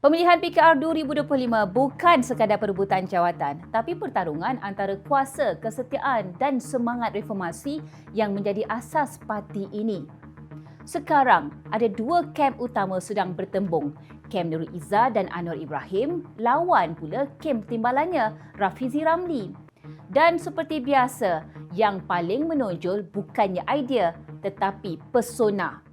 Pemilihan PKR 2025 bukan sekadar perebutan jawatan tapi pertarungan antara kuasa, kesetiaan dan semangat reformasi yang menjadi asas parti ini. Sekarang, ada dua kem utama sedang bertembung. Kem Nurul Izzah dan Anwar Ibrahim lawan pula kem timbalannya Rafizi Ramli. Dan seperti biasa, yang paling menonjol bukannya idea tetapi persona.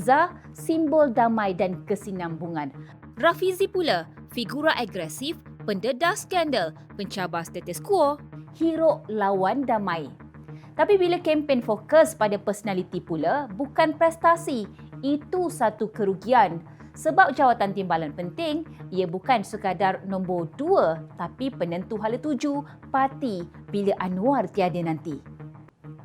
Izzah, simbol damai dan kesinambungan. Rafizi pula, figura agresif, pendedah skandal, pencabar status quo, hero lawan damai. Tapi bila kempen fokus pada personaliti pula, bukan prestasi, itu satu kerugian. Sebab jawatan timbalan penting, ia bukan sekadar nombor dua tapi penentu hala tuju parti bila Anwar tiada nanti.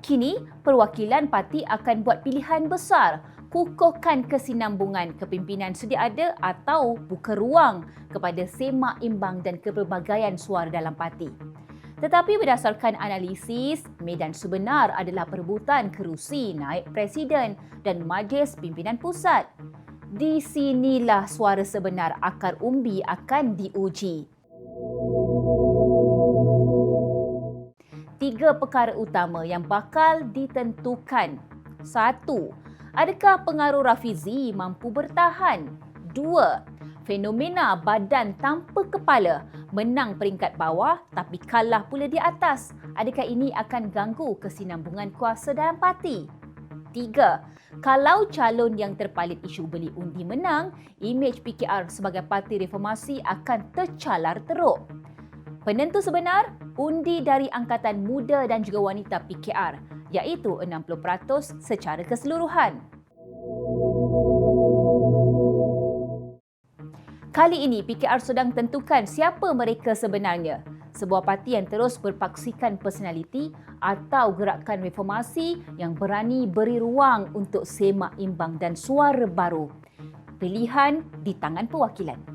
Kini, perwakilan parti akan buat pilihan besar kukuhkan kesinambungan kepimpinan sedia ada atau buka ruang kepada semak imbang dan kepelbagaian suara dalam parti. Tetapi berdasarkan analisis, medan sebenar adalah perebutan kerusi naik presiden dan majlis pimpinan pusat. Di sinilah suara sebenar akar umbi akan diuji. Tiga perkara utama yang bakal ditentukan. Satu, Adakah pengaruh Rafizi mampu bertahan? Dua, fenomena badan tanpa kepala menang peringkat bawah tapi kalah pula di atas. Adakah ini akan ganggu kesinambungan kuasa dalam parti? Tiga, kalau calon yang terpalit isu beli undi menang, imej PKR sebagai parti reformasi akan tercalar teruk. Penentu sebenar, undi dari angkatan muda dan juga wanita PKR iaitu 60% secara keseluruhan. Kali ini PKR sedang tentukan siapa mereka sebenarnya. Sebuah parti yang terus berpaksikan personaliti atau gerakan reformasi yang berani beri ruang untuk semak imbang dan suara baru. Pilihan di tangan perwakilan.